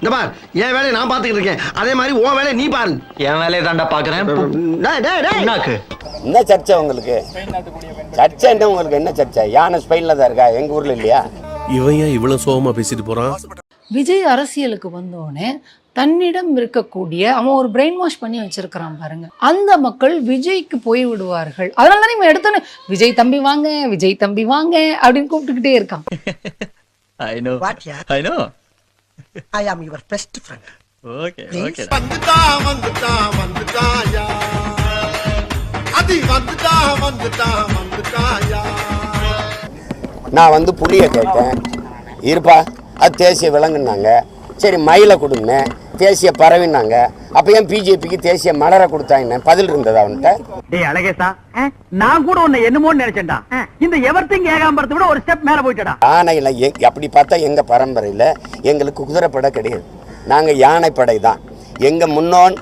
இந்த பார் என் வேலையை நான் பார்த்துக்கிட்டு இருக்கேன். அதே மாதிரி உன் வேலையை நீ பாரு. என் வேலையை தாண்டா பாக்குறேன் டேய், டேய், டேய். புண்ணாக்கு என்ன சர்ச்சை உங்களுக்கு? சர்ச்சை என்ன உங்களுக்கு? என்ன சர்ச்சை? யானை ஸ்பெயினில் தான் இருக்கா? எங்கள் ஊரில் இல்லையா? இவன் ஏன் இவ்வளவு சோகமா பேசிட்டு போறான்? விஜய் அரசியலுக்கு வந்தோடனே தன்னிடம் இருக்கக்கூடிய அவன் ஒரு பிரெயின் வாஷ் பண்ணி வச்சிருக்கிறான் பாருங்க. அந்த மக்கள் விஜய்க்கு போய் விடுவார்கள். அதனால தான் இவன் எடுத்தோன்னே விஜய் தம்பி வாங்க விஜய் தம்பி வாங்க அப்படின்னு கூப்பிட்டுக்கிட்டே இருக்கான். I am your best friend. Okay okay வந்துட்டான் வந்துட்டான் வந்துட்டாயா? அது வந்துட்டான் வந்துட்டான் வந்துட்டாயா? நான் வந்து புளியை கேட்டேன். இருப்பா அது தேசிய விலங்குனாங்க சரி மயிலை கொடுன்னேன் தேசிய பறவைனாங்க அப்போ ஏன் பிஜேபிக்கு தேசிய மலரை கொடுத்தாங்க பதில் இருந்தது அவன்கிட்ட? டேய் அழகேசா நான் கூட உன்னை என்னமோன்னு நினைச்சேன்டா. இந்த எவர்த்திங் ஏகாம்பரத்தை விட ஒரு ஸ்டெப் மேல போயிட்டடா. யானையில் எ அப்படி பார்த்தா எங்கள் பரம்பரையில் எங்களுக்கு குதிரைப்படை கிடையாது. நாங்கள் யானைப்படை தான். எங்கள் முன்னோன்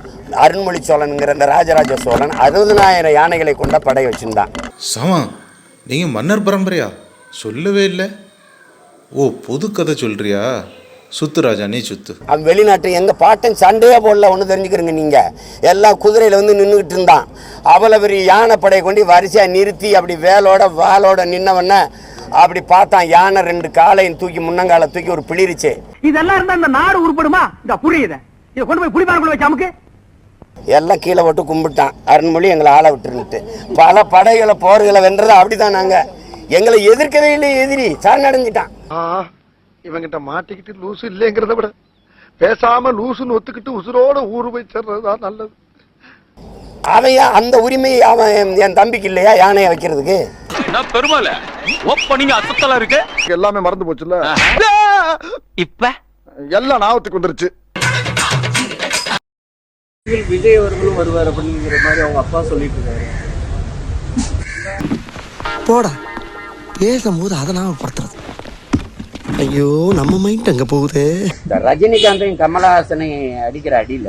அருண்மொழி சோழனுங்கிற இந்த ராஜராஜ சோழன் அறுபதனாயிரம் யானைகளை கொண்ட படை வச்சுருந்தான். சமா நீங்கள் மன்னர் பரம்பரையா? சொல்லவே இல்லை. ஓ புது கதை சொல்றியா? சுத்து ராஜா நீ சுத்து. அவன் வெளிநாட்டு எங்கள் பாட்டன் சண்டையே போடல ஒன்று தெரிஞ்சுக்கிறீங்க நீங்கள் எல்லாம் குதிரையில் வந்து நின்றுக்கிட்டு இருந்தான். அவ்வளோ பெரிய யானை படையை கொண்டு வரிசையாக நிறுத்தி அப்படி வேலோட வாளோட நின்னவன அப்படி பார்த்தான். யானை ரெண்டு காலையும் தூக்கி முன்னங்கால தூக்கி ஒரு பிளிரிச்சு. இதெல்லாம் இருந்தா இந்த நாடு உருப்படுமா? இந்த புரியுது. இதை கொண்டு போய் குடிபாரக்குள்ள வச்சு அமுக்கு எல்லாம் கீழே போட்டு கும்பிட்டான். அருண்மொழி எங்களை ஆள விட்டுருந்துட்டு. பல படைகளை போர்களை வென்றது அப்படிதான் நாங்கள் எங்களை எதிர்க்கவே இல்லை எதிரி. சரணடைஞ்சிட்டான். இவங்கிட்ட மாட்டிக்கிட்டு லூசு இல்லைங்கிறத விட பேசாம லூசுன்னு ஒத்துக்கிட்டு உசுரோட ஊரு போய் சேர்றதுதான் நல்லது. அவன் ஏன் அந்த உரிமை அவன் என் தம்பிக்கு இல்லையா யானையை வைக்கிறதுக்கு? பெருமாள்? ஓப்பனிங் அசத்தலா இருக்கு? எல்லாமே மறந்து போச்சுல்ல? இப்ப? எல்லாம் ஞாபகத்துக்கு வந்துருச்சு. விஜய் அவர்களும் வருவார் அப்படிங்கிற மாதிரி அவங்க அப்பா சொல்லிட்டு இருக்காரு. போடா. பேசும்போது அதை நாம படுத்துறது. ஐயோ நம்ம மைண்ட் அங்க போகுதே? இந்த ரஜினிகாந்தையும் கமலஹாசனையும் அடிக்கிற அடியில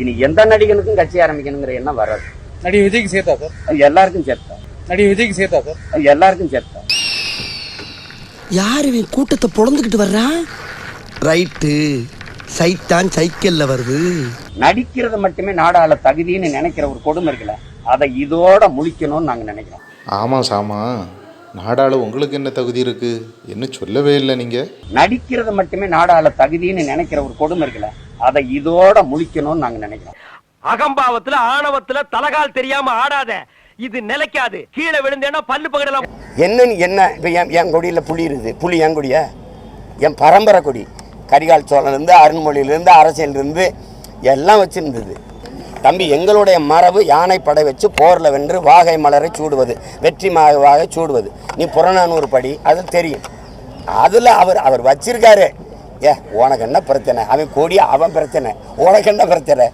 இனி எந்த நடிகனுக்கும் கட்சி ஆரம்பிக்கணுங்கிற எண்ணம் வராது. நடிகை விஜய்க்கு சேர்த்தா சார்? எல்லாருக்கும் சேர்த்தா. நடிகை விஜய்க்கு சேர்த்தா சார்? எல்லாருக்கும் சேர்த்தா. யார் இவன் கூட்டத்தை பொழந்துக்கிட்டு வர்றான் ரைட்டு சைத்தான் சைக்கிள்ல வருது. நடிக்கிறது மட்டுமே நாடாள தகுதின்னு நினைக்கிற ஒரு கொடுமை இருக்குல்ல அதை இதோட முழிக்கணும்னு நாங்க நினைக்கிறோம். ஆமாம் சாமா. நாடாள உங்களுக்கு என்ன தகுதி இருக்கு? என்ன சொல்லவே இல்லை நீங்கள் நடிக்கிறது மட்டுமே நாடாள தகுதின்னு நினைக்கிற ஒரு கொடுமை இருக்குல்ல அதை இதோட முழிக்கணும்னு நாங்க நினைக்கிறோம். அகம்பாவத்துல ஆணவத்துல தலகால் தெரியாம ஆடாத. இது நிலைக்காது. கீழே விழுந்தேன்னா பல்லு பகடலாம். என்னன்னு என்ன? இப்போ என் என் கொடியில் புலி இருக்குது. புலி என் கொடியா? என் பரம்பரை கொடி. கரிகால் சோழன்லேருந்து அருண்மொழியிலேருந்து அரசியலிருந்து எல்லாம் வச்சுருந்தது. தம்பி எங்களுடைய மரபு யானை படை வச்சு போரில் வென்று வாகை மலரை சூடுவது வெற்றி மாவாக சூடுவது. நீ புறநானூறு படி அது தெரியும். அதில் அவர் அவர் வச்சிருக்காரு. ஏ உனக்கு என்ன பிரச்சனை? அவன் கொடி அவன் பிரச்சனை. உனக்கு என்ன பிரச்சனை?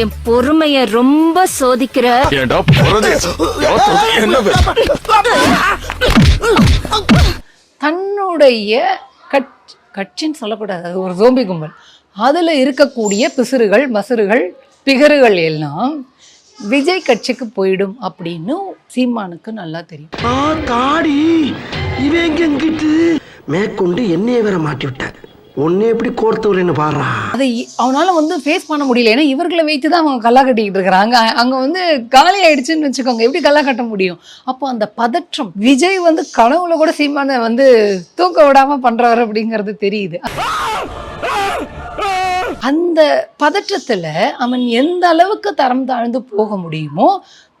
என் பொறுமைய ரொம்ப சோதிக்கிற தன்னுடைய கட்சி கட்சின்னு சொல்லக்கூடாது. அது ஒரு சோம்பி கும்பல். அதில் இருக்கக்கூடிய பிசுறுகள் மசுறுகள் பிகறுகள் எல்லாம் விஜய் கட்சிக்கு போயிடும் அப்படின்னு சீமானுக்கு நல்லா தெரியும். ஆ தாடி இவன் எங்க எங்கிட்டு மேற்கொண்டு என்னைய வேற மாட்டி விட்டாங்க உன்னை எப்படி கோர்த்தவரேன்னு பாடுறா. அதை அவனால வந்து ஃபேஸ் பண்ண முடியல. ஏன்னா இவர்களை வைத்து தான் அவங்க கல்லா கட்டிக்கிட்டு இருக்கிறாங்க. அங்கே வந்து காலி ஆயிடுச்சுன்னு வச்சுக்கோங்க. எப்படி கல்லா கட்ட முடியும்? அப்போ அந்த பதற்றம் விஜய் வந்து கனவுல கூட சீமானை வந்து தூக்க விடாம பண்றாரு அப்படிங்கிறது தெரியுது. அந்த பதற்றத்தில் அவன் எந்த அளவுக்கு தரம் தாழ்ந்து போக முடியுமோ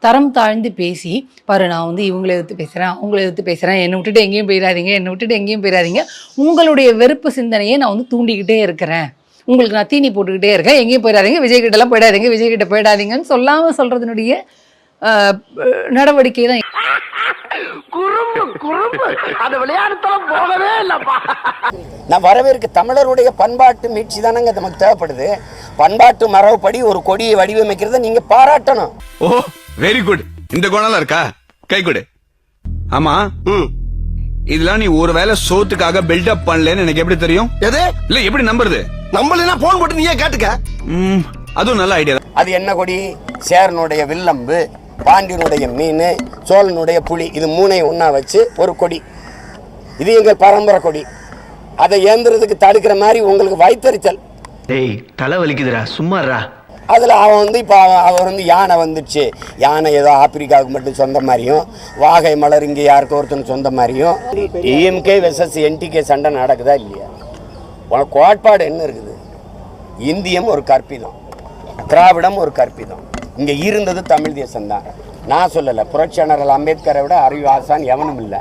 தரம் தாழ்ந்து பேசி பாரு நான் வந்து இவங்களை எதிர்த்து பேசுகிறேன் அவங்கள எதிர்த்து பேசுகிறேன் என்னை விட்டுட்டு எங்கேயும் போயிடாதீங்க என்னை விட்டுட்டு எங்கேயும் போயிடாதீங்க. உங்களுடைய வெறுப்பு சிந்தனையை நான் வந்து தூண்டிக்கிட்டே இருக்கிறேன். உங்களுக்கு நான் தீனி போட்டுக்கிட்டே இருக்கேன் எங்கேயும் போயிடாதீங்க விஜய் கிட்டலாம் போயிடாதீங்க விஜய் கிட்ட போயிடாதீங்கன்னு சொல்லாமல் சொல்கிறதுனுடைய நடவடிக்கை தான் குறும்பு. அந்த விளையாடுத்தலம் போகவே இல்லப்பா. நான் வரவேற்க தமிழருடைய பண்பாட்டு மீட்சி தானங்க நமக்கு தேவைப்படுது. பண்பாட்டு மரபுப்படி ஒரு கொடியை வடிவமைக்கிறத நீங்க பாராட்டணும். ஓ வெரி குட் இந்த குணம்லாம் இருக்கா? கை கொடு. ஆமா? இதெல்லாம் நீ ஒருவேளை சோத்துக்காக பில்டப் பண்ணலன்னு எனக்கு எப்படி தெரியும்? எது? இல்ல எப்படி நம்புறது? நம்மளா போன் போட்டு நீயே கேட்டுக்க. ம், அதுவும் நல்ல ஐடியா அது என்ன கொடி? சேரனுடைய வில்லம்பு. பாண்டியனுடைய மீன் சோழனுடைய புலி இது மூணையும் ஒண்ணா வச்சு ஒரு கொடி. இது எங்கள் பரம்பரை கொடி. அதை ஏந்துறதுக்கு தடுக்கிற மாதிரி உங்களுக்கு வைத்தறிச்சல் டேய் தலை வலிக்குதுடா சும்மாறா அதில் அவன் வந்து இப்போ அவர் வந்து யானை வந்துடுச்சு. யானை ஏதோ ஆப்பிரிக்காவுக்கு மட்டும் சொந்த மாதிரியும் வாகை மலர் இங்கே யாருக்கோ ஒருத்தன் சொந்த மாதிரியும். டிஎம்கே வெசஸ் என்டிகே சண்டை நடக்குதா இல்லையா? உனக்கு கோட்பாடு என்ன இருக்குது? இந்தியம் ஒரு கற்பிதம் திராவிடம் ஒரு கற்பிதம். இங்கே இருந்தது தமிழ் தேசம்தான். நான் சொல்லலை புரட்சியாளர் அம்பேத்கரை விட அறிவு ஆசான் எவனும் இல்லை.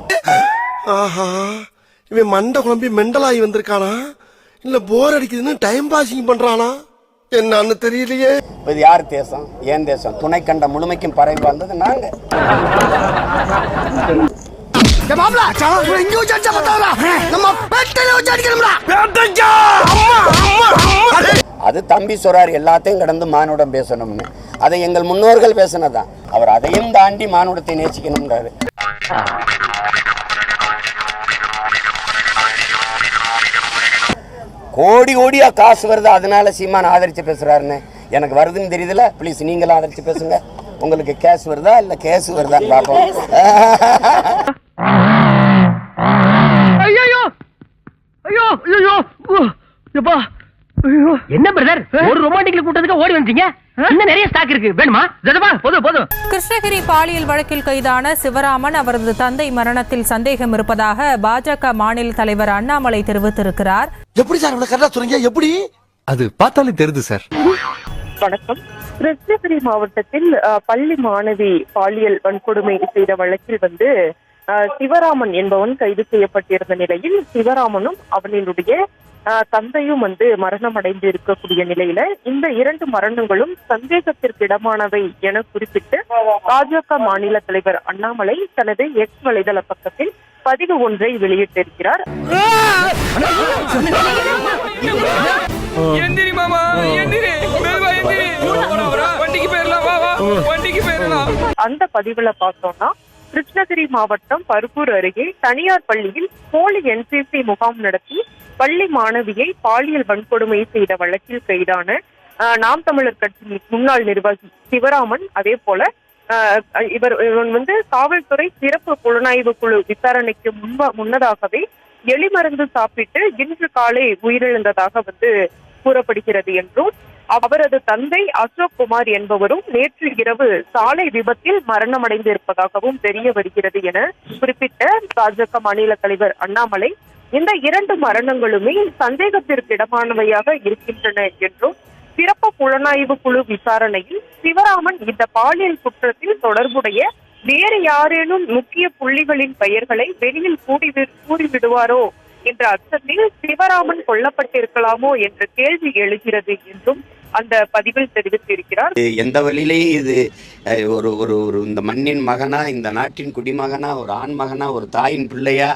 ஆஹா இவன் மண்டை குழம்பி மெண்டலாகி வந்திருக்கானா? இல்ல போர் அடிக்குதுன்னு டைம் பாசிங் பண்றானா? என்னன்னு தெரியலையே. இப்போ இது யார் தேசம்? ஏன் தேசம்? துணை கண்ட முழுமைக்கும் பறவை வந்தது நாங்கள் நம்ம பேட்டையில வச்சு அடிக்கணும்டா. அது தம்பி சொல்றாரு எல்லாத்தையும் கடந்து மானுடம் பேசணும்னு. அதை எங்கள் முன்னோர்கள் பேசினதான் அவர் அதையும் தாண்டி மானுடத்தை நேசிக்கணும்ன்றாரு. கோடி கோடியா காசு வருது அதனால சீமான் ஆதரிச்சு பேசுறாருன்னு எனக்கு வருதுன்னு தெரியுதுல. ப்ளீஸ் நீங்களும் ஆதரிச்சு பேசுங்க. உங்களுக்கு கேஸ் வருதா இல்ல கேஸ் வருதான்னு பார்ப்போம் ஐயோ ஐயோ ஐயோ எப்பா! என்ன பிரதர் ஒரு ரொமான்டிக்ல கூட்டத்துக்கு ஓடி வந்துட்டீங்க? இன்னும் நிறைய ஸ்டாக் இருக்கு. வேணுமா? ஜடபா போதும் போதும். கிருஷ்ணகிரி பாலியல் வழக்கில் கைதான சிவராமன் அவரது தந்தை மரணத்தில் சந்தேகம் இருப்பதாக பாஜக மாநில தலைவர் அண்ணாமலை தெரிவித்திருக்கிறார். எப்படி சார் இவ்வளவு கரெக்டா சொல்றீங்க? எப்படி? அது பார்த்தாலே தெரியுது சார் வணக்கம். கிருஷ்ணகிரி மாவட்டத்தில் பள்ளி மாணவி பாலியல் வன்கொடுமை செய்த வழக்கில் வந்து சிவராமன் என்பவன் கைது செய்யப்பட்டிருந்த நிலையில் சிவராமனும் அவனினுடைய தந்தையும் வந்து மரணம் அடைந்து இருக்கக்கூடிய நிலையில இந்த இரண்டு மரணங்களும் சந்தேகத்திற்கு இடமானவை என குறிப்பிட்டு பாஜக மாநில தலைவர் அண்ணாமலை தனது எக்ஸ் வலைதள பக்கத்தில் பதிவு ஒன்றை வெளியிட்டிருக்கிறார். அந்த பதிவுல பார்த்தோம்னா கிருஷ்ணகிரி மாவட்டம் பருப்பூர் அருகே தனியார் பள்ளியில் போலி என்சிசி முகாம் நடத்தி பள்ளி மாணவியை பாலியல் வன்கொடுமை செய்த வழக்கில் கைதான நாம் தமிழர் கட்சி முன்னாள் நிர்வாகி சிவராமன். அதே போல இவர் இவன் வந்து காவல்துறை சிறப்பு புலனாய்வு குழு விசாரணைக்கு முன்ப முன்னதாகவே எலிமருந்து சாப்பிட்டு இன்று காலை உயிரிழந்ததாக வந்து கூறப்படுகிறது என்றும் அவரது தந்தை அசோக் குமார் என்பவரும் நேற்று இரவு சாலை விபத்தில் மரணமடைந்திருப்பதாகவும் தெரிய வருகிறது என குறிப்பிட்ட பாஜக மாநில தலைவர் அண்ணாமலை இந்த இரண்டு மரணங்களுமே சந்தேகத்திற்கு இடமானவையாக இருக்கின்றன என்றும் சிறப்பு புலனாய்வு குழு விசாரணையில் சிவராமன் இந்த பாலியல் குற்றத்தில் தொடர்புடைய வேறு யாரேனும் முக்கிய புள்ளிகளின் பெயர்களை வெளியில் கூடி கூறிவிடுவாரோ என்ற அச்சத்தில் சிவராமன் கொல்லப்பட்டிருக்கலாமோ என்ற கேள்வி எழுகிறது என்றும் அந்த பதிவில் தெரிவித்திருக்கிறார். எந்த வழியிலேயும் இது ஒரு ஒரு ஒரு இந்த மண்ணின் மகனா இந்த நாட்டின் குடிமகனா ஒரு ஆண் மகனா ஒரு தாயின் பிள்ளையா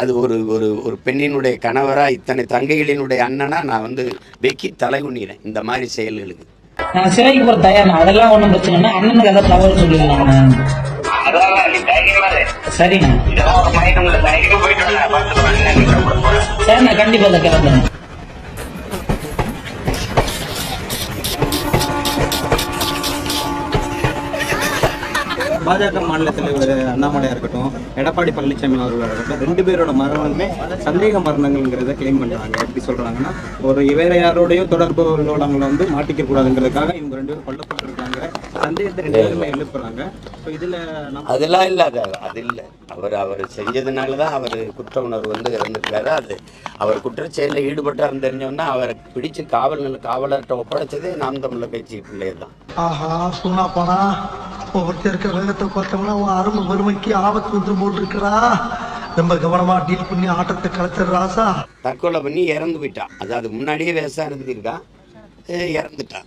அது ஒரு ஒரு ஒரு பெண்ணினுடைய கணவரா இத்தனை தங்கைகளினுடைய அண்ணனா நான் வந்து வெக்கி தலை குனிறேன் இந்த மாதிரி செயல்களுக்கு. நான் சிறைக்கு போற தயார் அதெல்லாம் ஒண்ணும் பிரச்சனை இல்லை. அண்ணனுக்கு எதாவது தவறு சொல்லிடலாம் சரிண்ணா. சரிண்ணா கண்டிப்பா அதை கிளம்புறேன். பாஜக மாநில தலைவர் அண்ணாமலையா இருக்கட்டும் எடப்பாடி பழனிசாமி அவர்களாக இருக்கட்டும் ரெண்டு பேரோட மரணமே சந்தேக மரணங்கள்ங்கிறத கிளைம் பண்றாங்க. எப்படி சொல்றாங்கன்னா ஒரு வேற யாரோடய தொடர்பு உள்ளவங்களை வந்து மாட்டிக்க கூடாதுங்கிறதுக்காக இவங்க ரெண்டு பேரும் கொல்லப்பட்டிருக்காங்க. அதெல்லாம் இல்லை அது அது இல்லை. அவர் அவர் செஞ்சதுனால தான் அவர் குற்ற உணர்வு வந்து இறந்துருக்காரு அது அவர் குற்றச்செயலில் ஈடுபட்டாருன்னு தெரிஞ்சோன்னா அவரை பிடிச்சு காவல் நில காவலர்கிட்ட ஒப்படைச்சதே நாம் தமிழர் கட்சி பிள்ளையர் தான் ஆஹா சொன்னா போனா ஒவ்வொருத்தர் இருக்க வேகத்தை பார்த்தோம்னா உன் அருமை வறுமைக்கு ஆபத்து வந்து போட்டுருக்கிறா. ரொம்ப கவனமா டீல் பண்ணி ஆட்டத்தை கலைச்சர் ராசா. தற்கொலை பண்ணி இறந்து போயிட்டான் அதாவது முன்னாடியே விவசாயம் இருந்திருக்கான் இறந்துட்டான்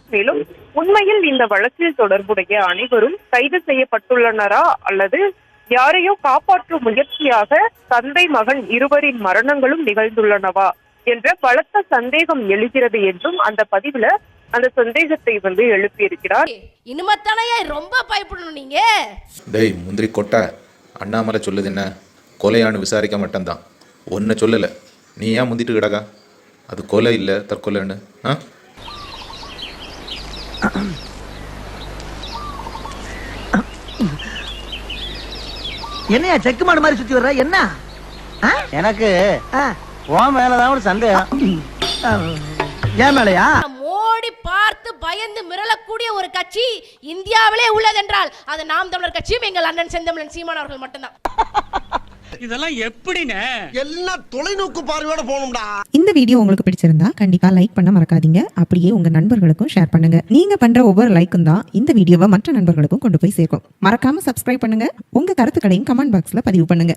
உண்மையில் இந்த வழக்கில் தொடர்புடைய அனைவரும் கைது செய்யப்பட்டுள்ளனரா? அல்லது யாரையோ காப்பாற்றும் முயற்சியாக தந்தை மகன் இருவரின் மரணங்களும் நிகழ்ந்துள்ளனவா? என்ற பலத்த சந்தேகம் எழுகிறது என்றும் அந்த பதிவுல அந்த சந்தேகத்தை வந்து எழுப்பியிருக்கிறார். இனிமத்தானையா ரொம்ப பயப்படணும் நீங்க. டேய் முந்திரி கொட்டை அண்ணாமலை சொல்லுது என்ன? கொலையான்னு விசாரிக்க மாட்டேன்தான். ஒன்றை சொல்லலை. நீ ஏன் முந்திட்டு கிடக்கா? அது கொலை இல்லை தற்கொலைன்னு ஆ? என்னையா செக்கு மாடு மாதிரி சுத்தி வர்ற? என்ன? எனக்கு உன் மேலதான் ஒரு சந்தேகம். ஏன் மேலையா? மோடி பார்த்து பயந்து மிரளக்கூடிய ஒரு கட்சி இந்தியாவிலே உள்ளதென்றால் அது நாம் தமிழர் கட்சியும் எங்கள் அண்ணன் செந்தமிழன் சீமான் அவர்கள் மட்டும்தான். இதெல்லாம் எப்படின்னு எல்லாம் தொலைநோக்கு பார்வையோட போகணும்டா. இந்த வீடியோ உங்களுக்கு பிடிச்சிருந்தா கண்டிப்பா லைக் பண்ண மறக்காதீங்க. அப்படியே உங்க நண்பர்களுக்கும் ஷேர் பண்ணுங்க. நீங்க பண்ற ஒவ்வொரு லைக்கும் தான் இந்த வீடியோவை மற்ற நண்பர்களுக்கும் கொண்டு போய் சேர்க்கும். மறக்காம சப்ஸ்கிரைப் பண்ணுங்க. உங்க கருத்துக்களையும் கமெண்ட் பாக்ஸ்ல பதிவு பண்ணுங்க.